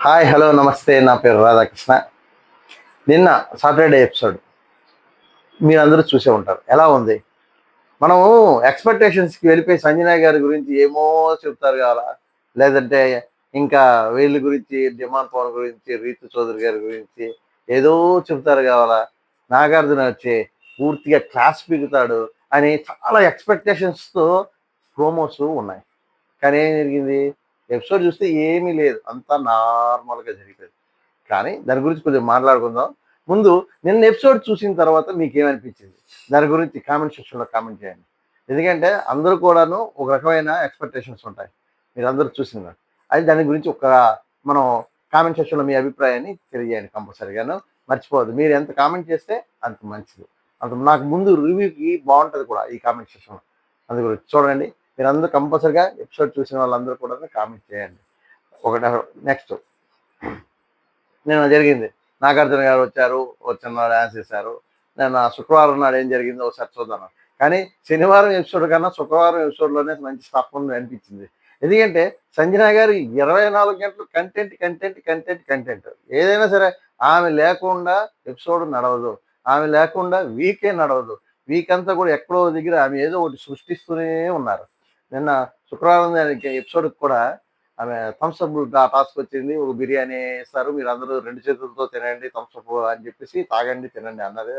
Hi hello నమస్తే. నా పేరు రాధాకృష్ణ. నిన్న సాటర్డే ఎపిసోడ్. మీరందరూ చూసే ఉంటారు. ఎలా ఉంది? మనము ఎక్స్పెక్టేషన్స్కి వెళ్ళిపోయి సంజనా గారి గురించి ఏమో చెప్తారు కావాలా లేదంటే ఇంకా వీళ్ళ గురించి డిమాండ్ పవన్ గురించి రీతు చౌదరి గారి గురించి ఏదో చెప్తారు కావాలా? నాగార్జున వచ్చి పూర్తిగా క్లాస్ పీకుతాడు అని చాలా ఎక్స్పెక్టేషన్స్తో ప్రోమోస్ ఉన్నాయి. కానీ ఏం జరిగింది? ఎపిసోడ్ చూస్తే ఏమీ లేదు. అంతా నార్మల్గా జరిగిపోయింది. కానీ దాని గురించి కొంచెం మాట్లాడుకుందాం. ముందు నిన్న ఎపిసోడ్ చూసిన తర్వాత మీకు ఏమనిపించింది దాని గురించి కామెంట్ సెక్షన్లో కామెంట్ చేయండి. ఎందుకంటే అందరూ కూడాను ఒక రకమైన ఎక్స్పెక్టేషన్స్ ఉంటాయి. మీరు అందరూ చూసిన అది దాని గురించి ఒక మనం కామెంట్ సెక్షన్లో మీ అభిప్రాయాన్ని తెలియజేయండి కంపల్సరీగాను. మర్చిపోవద్దు. మీరు ఎంత కామెంట్ చేస్తే అంత మంచిది. అంత నాకు ముందు రివ్యూకి బాగుంటుంది కూడా ఈ కామెంట్ సెక్షన్లో. అందుకు చూడండి. మీరందరూ కంపల్సరిగా ఎపిసోడ్ చూసిన వాళ్ళందరూ కూడా కామెంట్ చేయండి. ఒకటి నెక్స్ట్. నేను జరిగింది. నాగార్జున గారు వచ్చారు వచ్చిన డాన్స్ చేశారు. నేను శుక్రవారం నాడు ఏం జరిగిందో ఒకసారి చూద్దాను కానీ శనివారం ఎపిసోడ్ కన్నా శుక్రవారం ఎపిసోడ్లోనే మంచి స్థాపన అనిపించింది. ఎందుకంటే సంజన గారు ఇరవై నాలుగు గంటలు కంటెంట్ కంటెంట్ కంటెంట్ కంటెంట్ ఏదైనా సరే ఆమె లేకుండా ఎపిసోడ్ నడవదు. ఆమె లేకుండా వీకే నడవదు. వీక్ అంతా కూడా ఎక్కడో దగ్గర ఆమె ఏదో ఒకటి సృష్టిస్తూనే ఉన్నారు. నిన్న శుక్రవారం ఎపిసోడ్కి కూడా ఆమె థమ్స్అప్ టాస్క్ వచ్చింది. ఒక బిర్యానీ ఇస్తారు మీరు అందరూ రెండు చేతులతో తినండి థమ్స్అప్ అని చెప్పేసి తాగండి తినండి అన్నది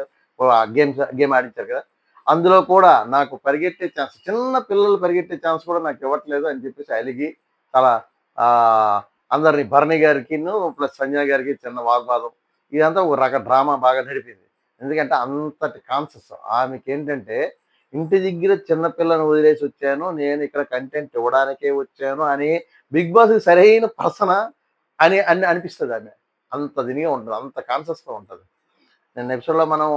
గేమ్ గేమ్ ఆడించారు కదా. అందులో కూడా నాకు పరిగెట్టే ఛాన్స్ చిన్న పిల్లలు పరిగెట్టే ఛాన్స్ కూడా నాకు ఇవ్వట్లేదు అని చెప్పేసి అలిగి చాలా ఆ, అందరిని భరణి గారికి ప్లస్ సంజయ్ గారికి చిన్న వాగ్వాదం. ఇదంతా ఒక రక డ్రామా బాగా నడిపింది. ఎందుకంటే అంతటి కాన్సెస్ ఆమెకి ఏంటంటే ఇంటి దగ్గర చిన్నపిల్లని వదిలేసి వచ్చాను నేను ఇక్కడ కంటెంట్ ఇవ్వడానికే వచ్చాను అని బిగ్ బాస్ సరైన పర్సన అని అని అనిపిస్తుంది ఆమె. అంత దినిగా ఉంటుంది అంత కాన్షియస్గా ఉంటుంది. నిన్న ఎపిసోడ్లో మనం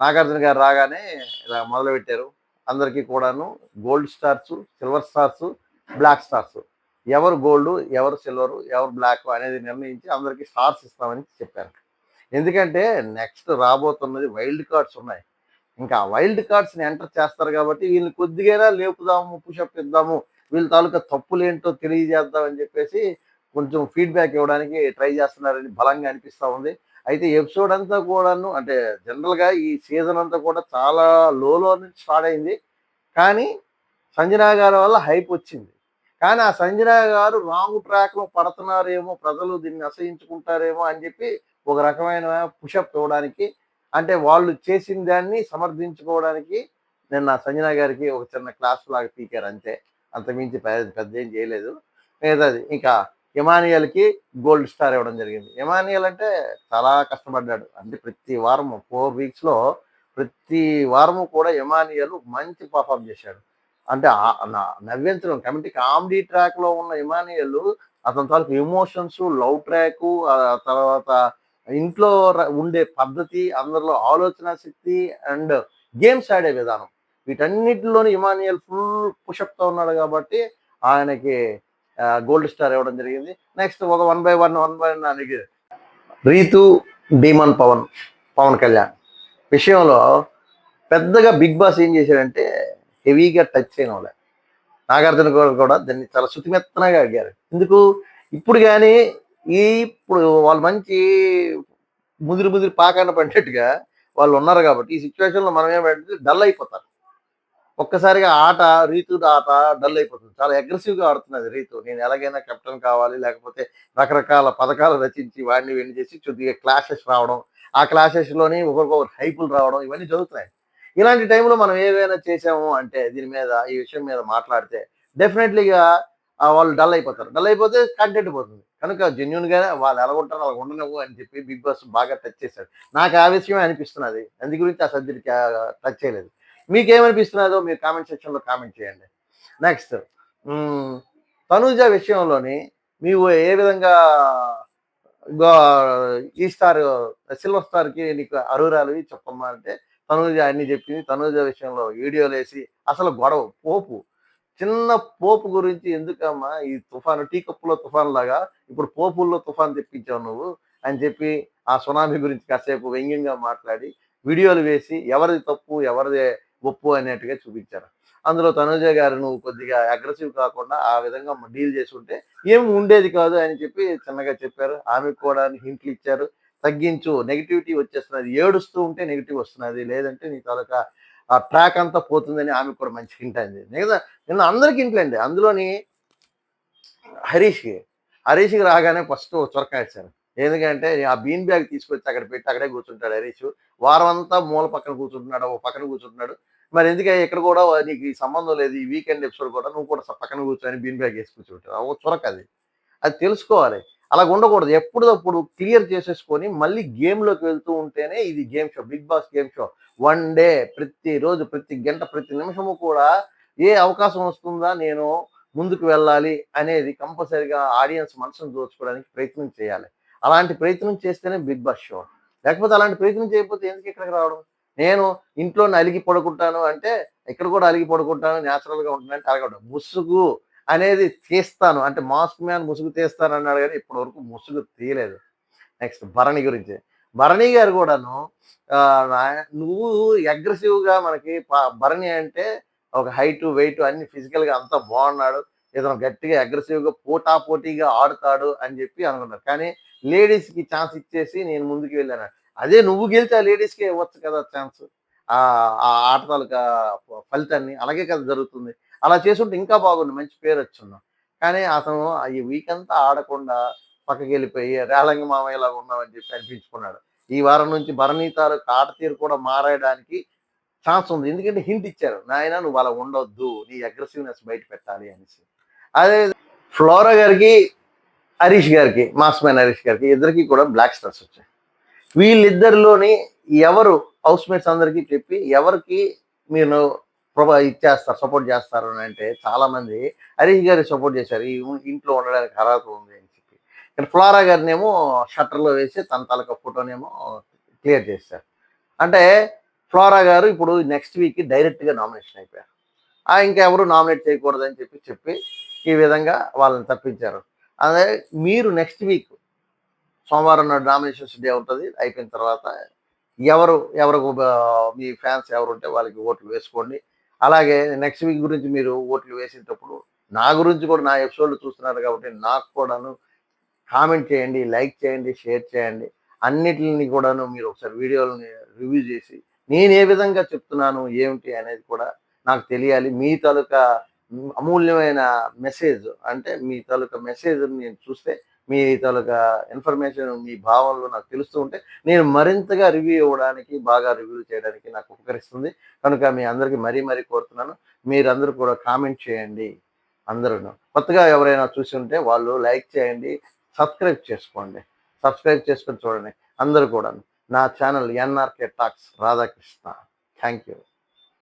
నాగార్జున గారు రాగానే ఇలా మొదలుపెట్టారు. అందరికీ కూడాను gold stars silver stars black stars ఎవరు గోల్డ్ ఎవరు సిల్వర్ ఎవరు బ్లాక్ అనేది నిర్ణయించి అందరికీ స్టార్స్ ఇస్తామని చెప్పారు. ఎందుకంటే నెక్స్ట్ రాబోతున్నది వైల్డ్ కార్డ్స్ ఉన్నాయి. ఇంకా వైల్డ్ కార్డ్స్ని ఎంటర్ చేస్తారు కాబట్టి వీళ్ళని కొద్దిగా లేపుదాము పుషప్ ఇద్దాము వీళ్ళ తాలూకా తప్పులు ఏంటో తెలియజేద్దాం అని చెప్పేసి కొంచెం ఫీడ్బ్యాక్ ఇవ్వడానికి ట్రై చేస్తున్నారని బలంగా అనిపిస్తూ ఉంది. అయితే ఎపిసోడ్ అంతా కూడాను అంటే జనరల్గా ఈ సీజన్ అంతా కూడా చాలా లోలో నుంచి స్టార్ట్ అయింది. కానీ సంజనా గారి వల్ల హైప్ వచ్చింది. కానీ ఆ సంజనా గారు రాంగ్ ట్రాక్లో పడుతున్నారేమో ప్రజలు దీన్ని అసహించుకుంటారేమో అని చెప్పి ఒక రకమైన పుషప్ ఇవ్వడానికి అంటే వాళ్ళు చేసిన దాన్ని సమర్థించుకోవడానికి నేను నా సంజనా గారికి ఒక చిన్న క్లాస్ లాగా పీకారు అంతే. అంతమించి పెద్ద ఏం చేయలేదు. మిగతాది ఇంకా ఇమానియల్కి గోల్డ్ స్టార్ ఇవ్వడం జరిగింది. ఇమానియల్ అంటే చాలా కష్టపడ్డాడు. అంటే ప్రతి వారము ఫోర్ వీక్స్లో ప్రతి వారము కూడా ఇమానియల్ మంచి పర్ఫామ్ చేశాడు. అంటే నవ్వించడం కమిటీ కామెడీ ట్రాక్లో ఉన్న ఇమానియల్ అతని తాలూకు ఎమోషన్స్ లవ్ ట్రాక్ తర్వాత ఇంట్లో ఉండే పద్ధతి అందరిలో ఆలోచన శక్తి అండ్ గేమ్స్ ఆడే విధానం. వీటన్నిటిలోని ఇమానియల్ ఫుల్ పుషప్తో ఉన్నాడు కాబట్టి ఆయనకి గోల్డ్ స్టార్ ఇవ్వడం జరిగింది. నెక్స్ట్ ఒక one by one one by one Rithu demon Pawan Pawan Kalyan. విషయంలో పెద్దగా బిగ్ బాస్ ఏం చేశాడంటే హెవీగా టచ్ చేయడం వాళ్ళే. నాగార్జున గారు కూడా దాన్ని చాలా శుతిమెత్తనగా అడిగారు. ఎందుకు? ఇప్పుడు కానీ ఇప్పుడు వాళ్ళు మంచి ముదిరి ముదిరి పాకాన పడినట్టుగా వాళ్ళు ఉన్నారు కాబట్టి ఈ సిచ్యువేషన్లో మనం ఏమంటే డల్ అయిపోతారు. ఒక్కసారిగా ఆట రీతు ఆట డల్ అయిపోతుంది. చాలా అగ్రెసివ్గా ఆడుతున్నది రీతు. నేను ఎలాగైనా కెప్టెన్ కావాలి లేకపోతే రకరకాల పథకాలు రచించి వాడిని వెళ్ళి చేసి కొద్దిగా క్లాషెస్ రావడం ఆ క్లాషెస్లోని ఒకరికొకరు హైపులు రావడం ఇవన్నీ జరుగుతున్నాయి. ఇలాంటి టైంలో మనం ఏవైనా చేసాము అంటే దీని మీద ఈ విషయం మీద మాట్లాడితే డెఫినెట్లీగా వాళ్ళు డల్ అయిపోతారు. డల్ అయిపోతే కంటెంట్ పోతుంది. కనుక జెన్యున్గానే వాళ్ళు ఎలా ఉంటారు అలా ఉండనివ్వు అని చెప్పి బిగ్ బాస్ బాగా టచ్ చేశాడు. నాకు ఆ విషయమే అనిపిస్తున్నది. అందు గురించి ఆ సబ్జెక్ట్ టచ్ చేయలేదు. మీకేమనిపిస్తున్నదో మీరు కామెంట్ సెక్షన్లో కామెంట్ చేయండి. నెక్స్ట్ తనూజ విషయంలోని మీరు ఏ విధంగా ఈ స్టార్ సిల్వర్ స్టార్కి నీకు అరువురాలు చెప్పమ్మా అంటే తనూజ అన్ని చెప్పింది. తనూజ విషయంలో వీడియోలు వేసి అసలు గొడవ పోపు. చిన్న పోపు గురించి ఎందుకమ్మా? ఈ తుఫాను టీ కప్పులో తుఫాన్ లాగా ఇప్పుడు పోపుల్లో తుఫాన్ తెప్పించావు నువ్వు అని చెప్పి ఆ సునామీ గురించి కాసేపు వ్యంగ్యంగా మాట్లాడి వీడియోలు వేసి ఎవరిది తప్పు ఎవరిది ఒప్పు అనేట్టుగా చూపించారు. అందులో తనుజ గారు నువ్వు కొద్దిగా అగ్రెసివ్ కాకుండా ఆ విధంగా డీల్ చేసి ఉంటే ఏం ఉండేది కాదు అని చెప్పి చిన్నగా చెప్పారు. ఆమెకు కూడా హింట్లు ఇచ్చారు. తగ్గించు నెగిటివిటీ వచ్చేస్తున్నది. ఏడుస్తూ ఉంటే నెగిటివ్ వస్తున్నది. లేదంటే నీ తాలూకా ఆ ట్రాక్ అంతా పోతుందని ఆమె కూడా మంచి హింట్ అంది మిగతా నిన్న అందరికి ఇంట్లో అండి. అందులోని హరీష్కి హరీష్కి రాగానే ఫస్ట్ చొరక ఇచ్చాను ఎందుకంటే ఆ బీన్ బ్యాగ్ తీసుకొచ్చి అక్కడ పెట్టి అక్కడే కూర్చుంటాడు హరీష్. వారం అంతా మూల పక్కన కూర్చుంటున్నాడు ఓ పక్కన కూర్చుంటున్నాడు. మరి ఎందుకంటే ఇక్కడ కూడా నీకు ఈ సంబంధం లేదు ఈ వీకెండ్ ఎపిసోడ్ కూడా నువ్వు కూడా పక్కన కూర్చొని బీన్ బ్యాగ్ వేసి కూర్చుంటావు ఓ చొరక అది. అది తెలుసుకోవాలి. అలా ఉండకూడదు. ఎప్పుడప్పుడు క్లియర్ చేసేసుకొని మళ్ళీ గేమ్లోకి వెళ్తూ ఉంటేనే ఇది game show Bigg Boss game show. One day ప్రతిరోజు ప్రతి గంట ప్రతి నిమిషము కూడా ఏ అవకాశం వస్తుందా నేను ముందుకు వెళ్ళాలి అనేది కంపల్సరీగా ఆడియన్స్ మనసును దోచుకోవడానికి ప్రయత్నం చేయాలి. అలాంటి ప్రయత్నం చేస్తేనే బిగ్ బాస్ షో. లేకపోతే అలాంటి ప్రయత్నం చేయకపోతే ఎందుకు ఇక్కడికి రావడం? నేను ఇంట్లో అలిగి పడుకుంటాను అంటే ఇక్కడ కూడా అలిగి పడుకుంటాను న్యాచురల్గా ఉంటుందంటే అలగడం. ముసుగు అనేది తీస్తాను. అంటే మాస్క్ మ్యాన్ ముసుగు తీస్తాను అన్నాడు కానీ ఇప్పటి వరకు ముసుగు తీయలేదు. నెక్స్ట్ భరణి గురించి. భరణి గారు కూడాను నువ్వు అగ్రెసివ్గా మనకి భరణి అంటే ఒక హైట్ వెయిట్ అన్ని ఫిజికల్గా గా అంతా బాగున్నాడు. ఇతను గట్టిగా అగ్రెసివ్గా పోటా పోటీగా ఆడుతాడు అని చెప్పి అనుకున్నారు. కానీ లేడీస్కి కి ఛాన్స్ ఇచ్చేసి నేను ముందుకు వెళ్ళాను. అదే నువ్వు గెలిచి ఆ లేడీస్కే ఇవ్వచ్చు కదా ఛాన్స్ ఆ ఆ ఆట తాలూకా ఫలితాన్ని. అలాగే కదా జరుగుతుంది. అలా చేసుంటే ఇంకా బాగుండు మంచి పేరు వచ్చున్నాం కానీ అతను ఈ వీక్ అంతా ఆడకుండా పక్కకి వెళ్ళిపోయి రేలంగి మామయ్యలా ఉన్నామని చెప్పి అనిపించుకున్నాడు. ఈ వారం నుంచి భరణీ తాలూకా ఆట తీరు కూడా మారేయడానికి ఛాన్స్ ఉంది. ఎందుకంటే హింట్ ఇచ్చారు నాయన నువ్వు అలా ఉండొద్దు నీ అగ్రెసివ్నెస్ బయట పెట్టాలి అనేసి. అదే ఫ్లోరా గారికి హరీష్ గారికి మాస్ మ్యాన్ హరీష్ గారికి ఇద్దరికి కూడా బ్లాక్ స్టార్స్ వచ్చాయి. వీళ్ళిద్దరిలోని ఎవరు హౌస్ మేట్స్ అందరికీ చెప్పి ఎవరికి మీరు ప్రభా ఇచ్చేస్తారు సపోర్ట్ చేస్తారు అని అంటే చాలామంది హరీష్ గారు సపోర్ట్ చేశారు ఈ ఇంట్లో ఉండడానికి అర్హత ఉంది అని చెప్పి. ఇక్కడ ఫ్లోరా గారినేమో షట్టర్లో వేసి తన తలక ఫోటోనేమో క్లియర్ చేశారు. అంటే ఫ్లోరా గారు ఇప్పుడు నెక్స్ట్ వీక్ డైరెక్ట్గా నామినేషన్ అయిపోయారు. ఆ ఇంకెవరు నామినేట్ చేయకూడదని చెప్పి చెప్పి ఈ విధంగా వాళ్ళని తప్పించారు. అదే మీరు నెక్స్ట్ వీక్ సోమవారం నాడు నామినేషన్స్ డే ఉంటుంది అయిపోయిన తర్వాత ఎవరు ఎవరికి మీ ఫ్యాన్స్ ఎవరు ఉంటే వాళ్ళకి ఓట్లు వేసుకోండి అలాగే నెక్స్ట్ వీక్ గురించి మీరు ఓట్లు వేసేటప్పుడు నా గురించి కూడా నా ఎపిసోడ్లు చూస్తున్నారు కాబట్టి నాకు కూడాను కామెంట్ చేయండి లైక్ చేయండి షేర్ చేయండి. అన్నిటిని కూడాను మీరు ఒకసారి వీడియోలని రివ్యూ చేసి నేను ఏ విధంగా చెప్తున్నాను ఏమిటి అనేది కూడా నాకు తెలియాలి. మీ తాలూకా అమూల్యమైన మెసేజ్ అంటే మీ తాలూకా మెసేజ్ నేను చూస్తే మీ తాలూకా ఇన్ఫర్మేషన్ మీ భావనలు నాకు తెలుస్తూ ఉంటే నేను మరింతగా రివ్యూ ఇవ్వడానికి బాగా రివ్యూ చేయడానికి నాకు ఉపకరిస్తుంది. కనుక మీ అందరికీ మరీ మరీ కోరుతున్నాను. మీరందరూ కూడా కామెంట్ చేయండి అందరూ కొత్తగా ఎవరైనా చూసి ఉంటే వాళ్ళు లైక్ చేయండి సబ్స్క్రైబ్ చేసుకోండి. సబ్స్క్రైబ్ చేసుకొని చూడండి. అందరూ కూడా నా channel NRK talks Radhakrishna thank you